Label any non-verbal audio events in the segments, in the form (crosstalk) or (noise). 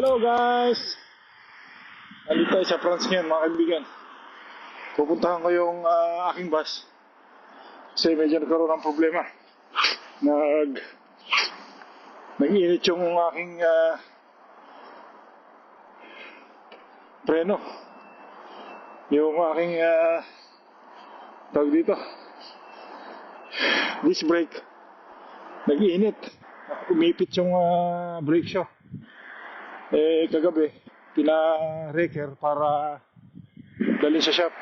Hello guys! Nandito tayo sa France ngayon mga kaibigan. Pupuntahan ko yung ah, aking bus. Kasi medyo nagkaroon ng problema. Nag... Nag-init yung aking ah, preno. Yung aking ah, tawag dito. Disc brake. Nag-init. Umipit yung ah, brake shoe. Eh, kagabi, pina-reker para dalhin sa shop.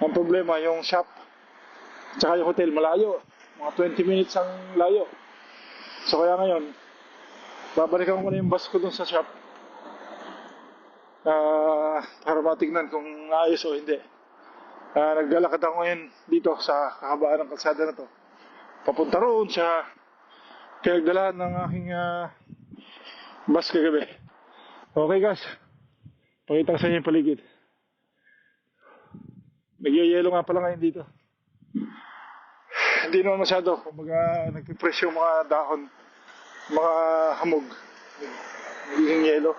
Ang problema, yung shop, tsaka yung hotel, malayo. Mga 20 minutes ang layo. So kaya ngayon, babalikan ko na yung bus ko dun sa shop. Ah, para matignan kung ayos o hindi. Ah, naglalakad ako ngayon dito sa kahabaan ng kalsada na to. Papunta roon sa pinagdalahan ng aking ah, bus kagabi. Okay guys, pakita ko sa inyo yung paligid. Nagyayelo nga pala ngayon dito. Hindi naman masyado, kumbaga nagpipress yung mga dahon, mga hamog, nagiging yelo.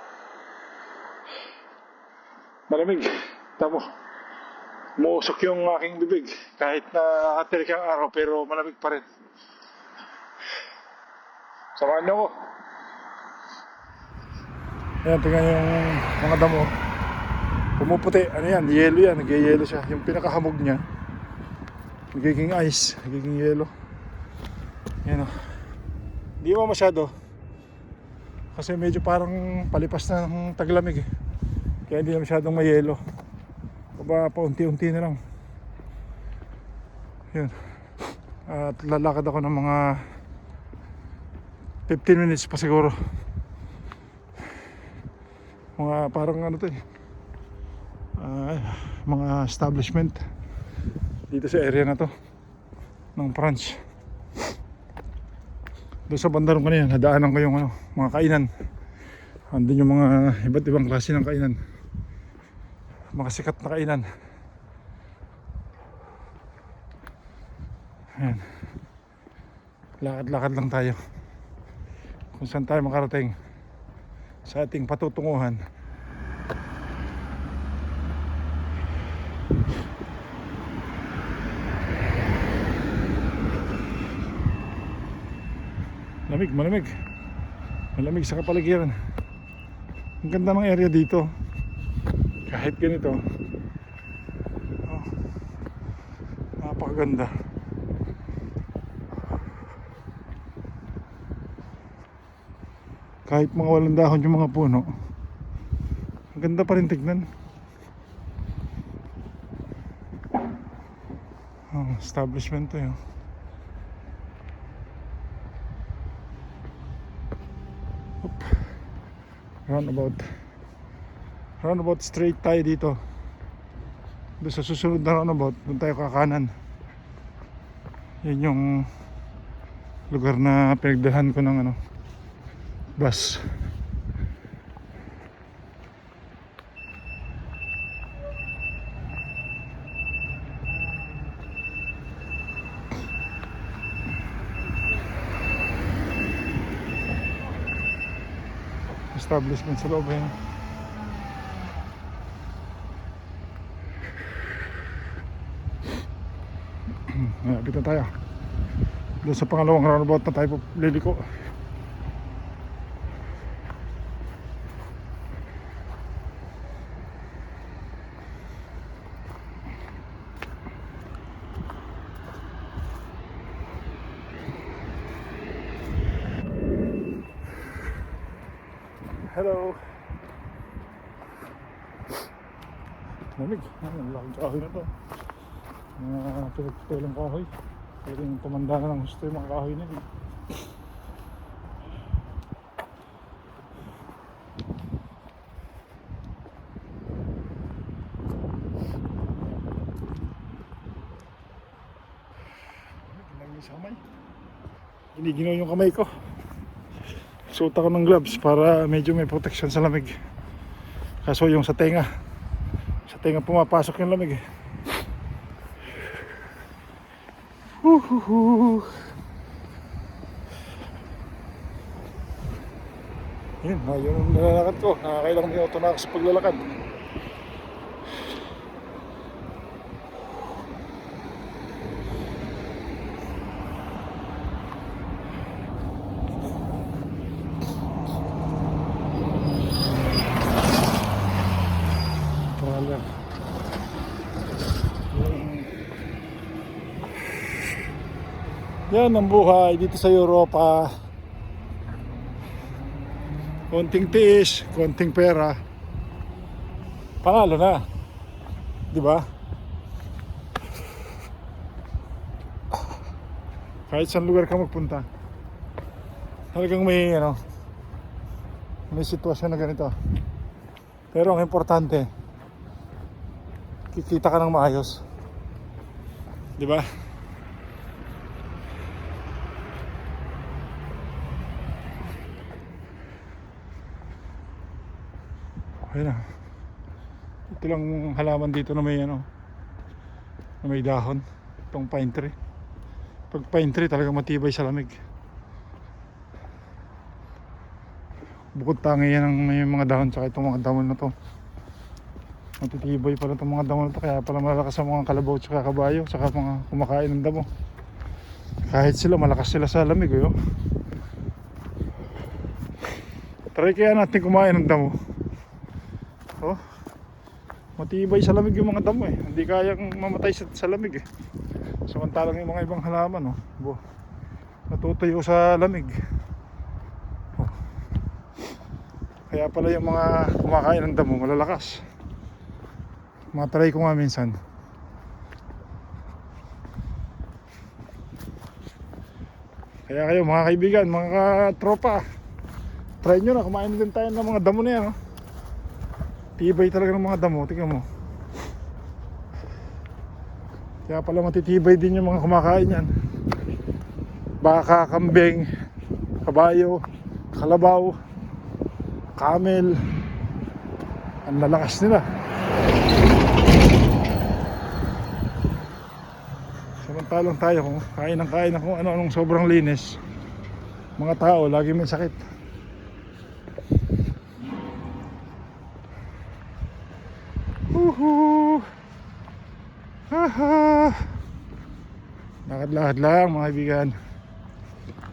Malamig, tamo. Muusok yung aking bibig, kahit na nakatirik ang araw, pero malamig pa rin. Samahan niyo ko. Ayan, tingnan yung mga damo. Pumuputi. Ano yan? Yelo yan. Nag-yelo siya. Yung pinakahamog niya. Nagiging ice. Nagiging yelo. Ayan o. Hindi mo masyado. Kasi medyo parang palipas na ng taglamig eh. Kaya hindi na masyadong mayelo. Kaba paunti-unti na lang. Yun. At lalakad ako ng mga 15 minutes pa siguro mga parang ano to eh. Ah, mga establishment dito sa area na to ng France doon sa bandarong kanina nadaanan ko yung ano, mga kainan. Andun yung mga iba't ibang klase ng kainan. Mga sikat na kainan. Ayan. Lakad-lakad lang tayo. Kung saan tayo makarating sa ating patutunguhan. Lamig, malamig. Malamig sa kapaligiran. Ang ganda ng area dito. Kahit ganito. Oh, napakaganda. Kahit mga walang dahon yung mga puno. Ang ganda pa rin tignan. Oh, establishment to yun. Oop. roundabout roundabout straight tayo dito. Doon sa susunod na roundabout doon tayo kakanan. Yun yung lugar na pinagdahan ko ng ano bus. Establishment sa loob yan. Malapit na tayo. Doon sa pangalawang roundabout na tayo liliko. Lamig. Ang laking kahoy na to. Mga pinagpapelong kahoy. Pwedeng tumanda na ng gusto yung mga kahoy na yun. Giniginaw yung kamay ko. Suot ako ng gloves para medyo may protection sa lamig. Kaso yung sa tenga, tenga pumapasok yung lamig eh. Huhuhu. Yun, ah, yun ang nilalakad ko. Nakakailang minuto na ako sa paglalakad. Wala. Yan ang buhay dito sa Europa. Konting tiis, konting pera. Panalo na. Di ba? Kahit saan lugar ka magpunta. Talagang may ano, may sitwasyon na ganito. Pero ang importante, kikita ka ng maayos. Di ba? Okay na. Ito lang halaman dito na may ano, na may dahon. Itong pine tree. Pag pine tree talaga matibay sa lamig. Bukod tangi yan ang may mga dahon tsaka itong mga dahon na to. Matitibay pala itong mga damo na to kaya pala malakas ang mga kalabaw tsaka kabayo tsaka mga kumakain ng damo. Kahit sila malakas sila sa lamig eh, oh. Try kaya natin kumain ng damo. Oh. Matibay sa lamig yung mga damo eh. Hindi kayang mamatay sa, sa lamig eh. Samantalang yung mga ibang halaman oh. Bo. Natutuyo sa lamig. Oh. Kaya pala yung mga kumakain ng damo malalakas. Matry ko nga minsan. Kaya kayo mga kaibigan, mga tropa, try nyo na, kumain din tayo ng mga damo na yan. Oh. Tibay talaga ng mga damo, tingnan mo. Kaya pala matitibay din yung mga kumakain yan. Baka, kambing, kabayo, kalabaw, camel. Ang lalakas nila. Samantalang tayo kung kain ng kain ng kung ano-anong sobrang linis. Mga tao, lagi may sakit. Lakad-lakad lang mga kaibigan.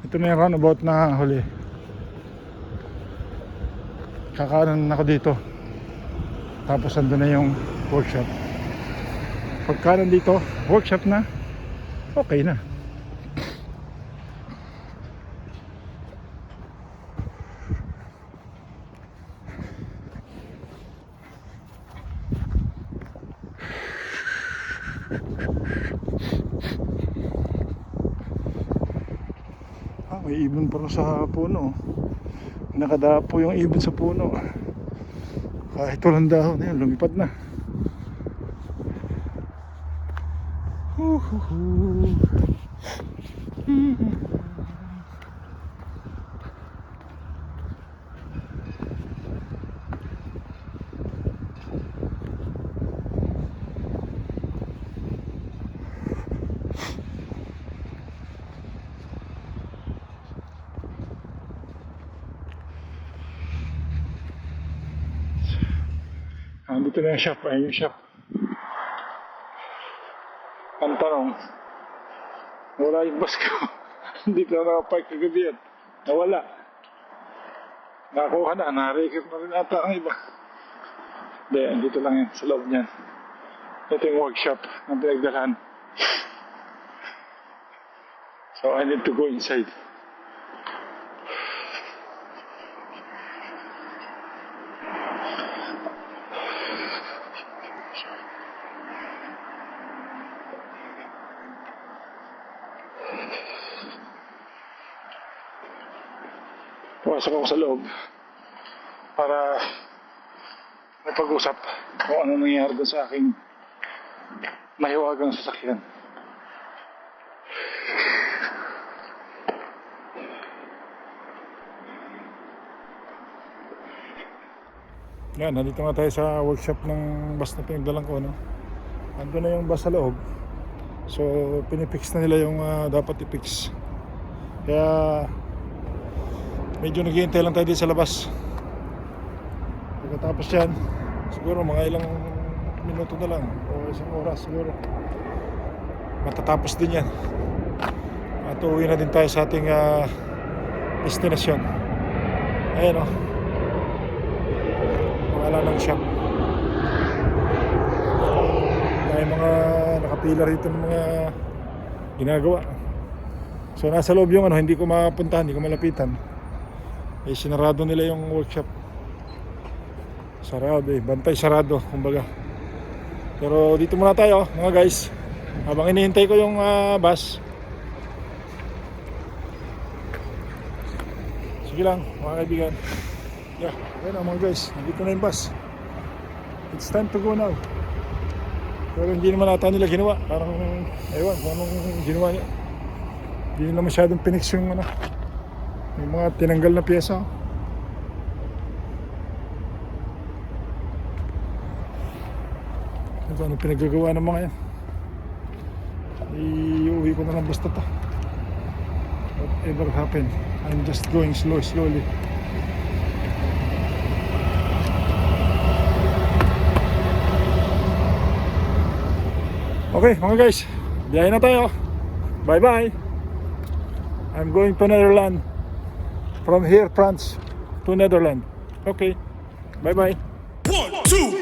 Ito na yung roundabout na huli. Kakanan ako dito. Tapos andun na yung workshop. Pagka nandito, workshop na, okay na. Rin sa puno. Nakadapo yung ibon sa puno. Kahit walang dahon, yan, lumipad na. Huhuhu. Andito na yung shop, ayun yung shop. Ang tanong, wala yung bus ko. (laughs) Hindi na nakapark kagabi yan. Nawala. Nakakuha na, narekip na rin ata ang iba. Hindi, andito lang yan, sa loob niyan. Ito yung workshop ng pinagdalahan. (laughs) So I need to go inside. Pumasok ako sa loob para napag-usap kung ano nangyari doon sa aking mahiwagang sasakyan. Yan, nandito nga tayo sa workshop ng bus na pinagdalan ko, no? Ando na yung bus sa loob. So, pinipix na nila yung ah, dapat i-fix. Kaya, medyo naghihintay lang tayo dito sa labas. Pagkatapos yan, siguro mga ilang minuto na lang o isang oras siguro. Matatapos din yan. At uuwi na din tayo sa ating ah, destinasyon. Ayan o. Pangalan ng shop. May mga nakapila rito ng mga ginagawa. So nasa loob yung ano, hindi ko mapuntahan, hindi ko malapitan. Eh sinarado nila yung workshop. Sarado eh, bantay sarado, kumbaga. Pero dito muna tayo, mga guys. Habang inihintay ko yung ah, bus. Sige lang, mga kaibigan. Yeah, ayun na mga guys, nandito na yung bus. It's time to go now. Pero hindi naman ata nila ginawa. Parang, ewan kung anong ginawa niya. Hindi nila masyadong pinix yung ano. Yung mga tinanggal na pyesa. Ito, ano pinagagawa ng mga yan. Iuwi ko na lang basta to. Whatever happened, I'm just going slow, slowly. Okay, mga guys, biyahe na tayo. Bye-bye. I'm going to Netherlands. From here, France, to Netherlands. Okay, bye-bye. One, two,